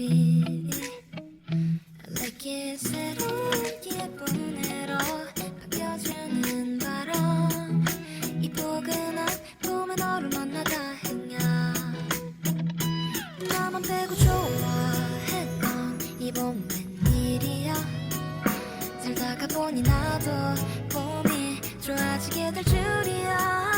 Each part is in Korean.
우리 내게 새로운 기분으로 바뀌어주는 바람. 이 포근한 봄에 너를 만나다 했냐? 나만 빼고 좋아했던 이 봄 웬일이야? 살다가 보니 나도 봄이 좋아지게 될 줄이야.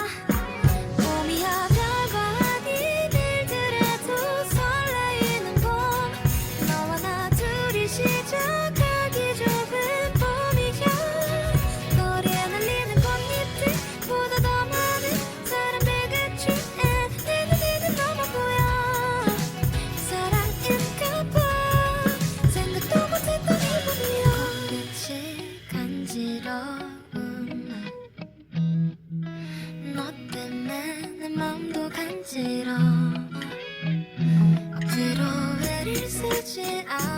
간지러운 맘너 때문에 내 맘도 간지러워. 억지로 애를 쓰지 않아.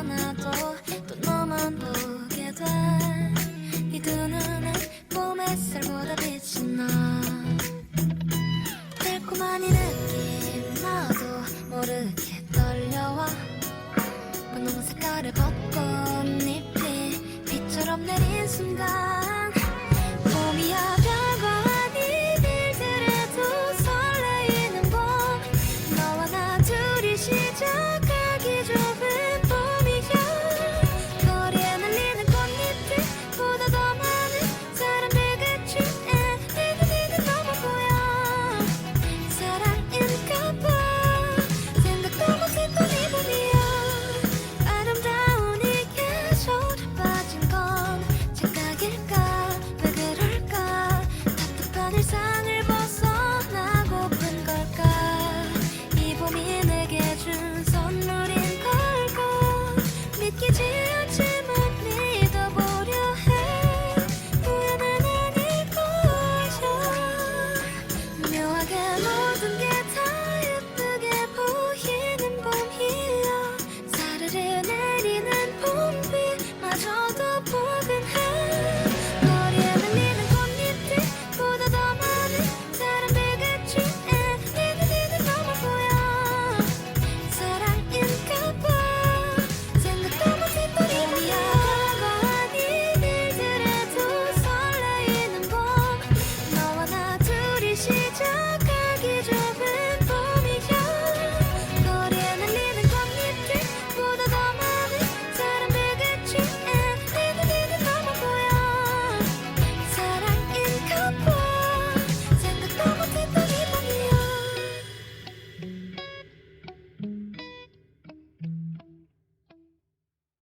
둘이 시작하기 좁은 봄이야. 거리에 날리는 꽃잎들보다 더 많은 사람들 같이 에 내가 내가 너 보여. 사랑인가 봐 생각도 못했던 이 봄이야. 아름다운 이 계절에 빠진 건 착각일까? 왜 그럴까? 답답한 일상